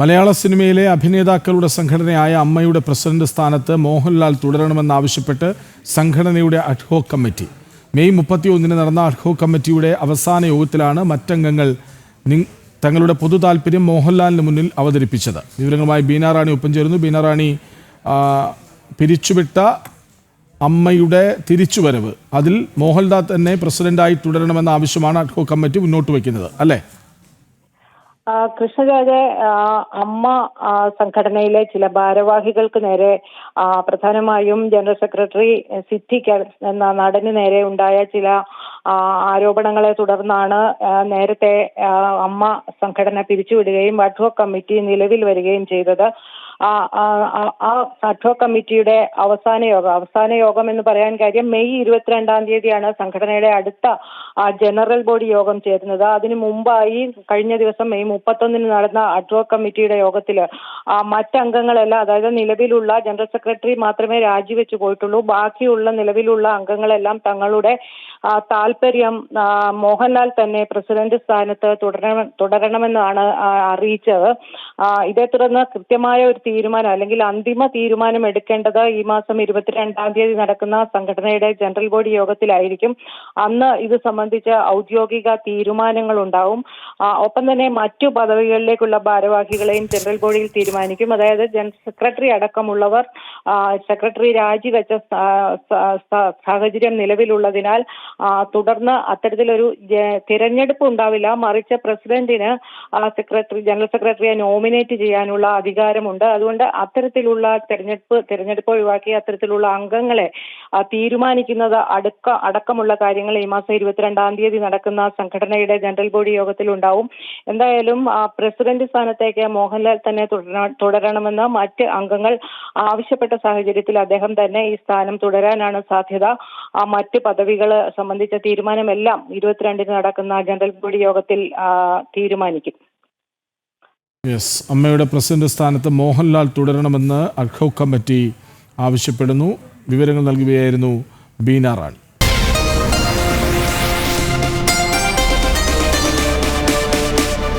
മലയാള സിനിമയിലെ അഭിനേതാക്കളുടെ സംഘടനയായ അമ്മയുടെ പ്രസിഡന്റ് സ്ഥാനത്ത് മോഹൻലാൽ തുടരണമെന്നാവശ്യപ്പെട്ട് സംഘടനയുടെ അഡ്ഹോക് കമ്മിറ്റി മെയ് മുപ്പത്തിയൊന്നിന് നടന്ന അഡ്ഹോക് കമ്മിറ്റിയുടെ അവസാന യോഗത്തിലാണ് മറ്റംഗങ്ങൾ തങ്ങളുടെ പൊതു താല്പര്യം മോഹൻലാലിന് മുന്നിൽ അവതരിപ്പിച്ചത്. വിവരങ്ങളുമായി ബീനാറാണി ഒപ്പം ചേരുന്നു. ബീനാറാണി പിരിച്ചുവിട്ട അമ്മയുടെ തിരിച്ചുവരവ് അതിൽ മോഹൻലാൽ തന്നെ പ്രസിഡന്റായി തുടരണമെന്ന ആവശ്യമാണ് അഡ്ഹോക് കമ്മിറ്റി മുന്നോട്ട് വയ്ക്കുന്നത്. അല്ലേ? കൃഷ്ണരാജ് അമ്മ സംഘടനയിലെ ചില ഭാരവാഹികൾക്ക് നേരെ പ്രധാനമായും ജനറൽ സെക്രട്ടറി സിദ്ദിഖ് എന്ന നടന് നേരെ ഉണ്ടായ ചില ആരോപണങ്ങളെ തുടർന്നാണ് നേരത്തെ അമ്മ സംഘടന പിരിച്ചുവിടുകയും അഡ്ഹോക് കമ്മിറ്റി നിലവിൽ വരികയും ചെയ്തത്. ആ ആ കമ്മിറ്റിയുടെ അവസാന യോഗം അവസാന യോഗം എന്ന് പറയാൻ കാര്യം മെയ് ഇരുപത്തിരണ്ടാം തീയതിയാണ് സംഘടനയുടെ അടുത്ത ജനറൽ ബോഡി യോഗം ചേരുന്നത്. അതിനു മുമ്പായി കഴിഞ്ഞ ദിവസം മെയ് മുപ്പത്തൊന്നിന് നടന്ന അഡ്ഹോക് കമ്മിറ്റിയുടെ യോഗത്തിൽ മറ്റംഗങ്ങളെല്ലാം അതായത് നിലവിലുള്ള ജനറൽ സെക്രട്ടറി മാത്രമേ രാജിവെച്ചു പോയിട്ടുള്ളൂ. ബാക്കിയുള്ള നിലവിലുള്ള അംഗങ്ങളെല്ലാം തങ്ങളുടെ താല്പര്യം മോഹൻലാൽ തന്നെ പ്രസിഡന്റ് സ്ഥാനത്ത് തുടരണം തുടരണമെന്നാണ് അറിയിച്ചത്. ഇതേ തുടർന്ന് കൃത്യമായ ഒരു തീരുമാനം അല്ലെങ്കിൽ അന്തിമ തീരുമാനം എടുക്കേണ്ടത് ഈ മാസം ഇരുപത്തിരണ്ടാം തീയതി നടക്കുന്ന സംഘടനയുടെ ജനറൽ ബോഡി യോഗത്തിലായിരിക്കും. അന്ന് ഇത് സംബന്ധിച്ച ഔദ്യോഗിക തീരുമാനങ്ങൾ ഉണ്ടാവും ഒപ്പം തന്നെ മറ്റു പദവികളിലേക്കുള്ള ഭാരവാഹികളെയും ജനറൽ ബോഡിയിൽ തീരുമാനിക്കും. അതായത് ജനറൽ സെക്രട്ടറി അടക്കമുള്ളവർ സെക്രട്ടറി രാജിവെച്ച സാഹചര്യം നിലവിലുള്ളതിനാൽ തുടർന്ന് അത്തരത്തിലൊരു തിരഞ്ഞെടുപ്പ് ഉണ്ടാവില്ല. മറിച്ച് പ്രസിഡന്റിന് സെക്രട്ടറി ജനറൽ സെക്രട്ടറിയെ നോമിനേറ്റ് ചെയ്യാനുള്ള അധികാരമുണ്ട്. അതുകൊണ്ട് അത്തരത്തിലുള്ള തെരഞ്ഞെടുപ്പ് തെരഞ്ഞെടുപ്പ് ഒഴിവാക്കി അത്തരത്തിലുള്ള അംഗങ്ങളെ തീരുമാനിക്കുന്നത് അടുക്ക അടക്കമുള്ള കാര്യങ്ങൾ ഈ മാസം ഇരുപത്തിരണ്ടാം തീയതി നടക്കുന്ന സംഘടനയുടെ ജനറൽ ബോഡി യോഗത്തിൽ ഉണ്ടാവും എന്തായാലും പ്രസിഡന്റ് സ്ഥാനത്തേക്ക് മോഹൻലാൽ തന്നെ തുടരണ- തുടരണമെന്ന് മറ്റ് അംഗങ്ങൾ ആവശ്യപ്പെട്ട സാഹചര്യത്തിൽ അദ്ദേഹം തന്നെ ഈ സ്ഥാനം തുടരാനാണ് സാധ്യത. മറ്റ് പദവികൾ സംബന്ധിച്ച തീരുമാനമെല്ലാം ഇരുപത്തിരണ്ടിന് നടക്കുന്ന ജനറൽ ബോഡി യോഗത്തിൽ തീരുമാനിക്കും. യെസ് അമ്മയുടെ പ്രസിഡന്റ് സ്ഥാനത്ത് മോഹൻലാൽ തുടരണമെന്ന് അഡ്ഹോക് കമ്മിറ്റി ആവശ്യപ്പെടുന്നു. വിവരങ്ങൾ നൽകുകയായിരുന്നു ബീന റാണി.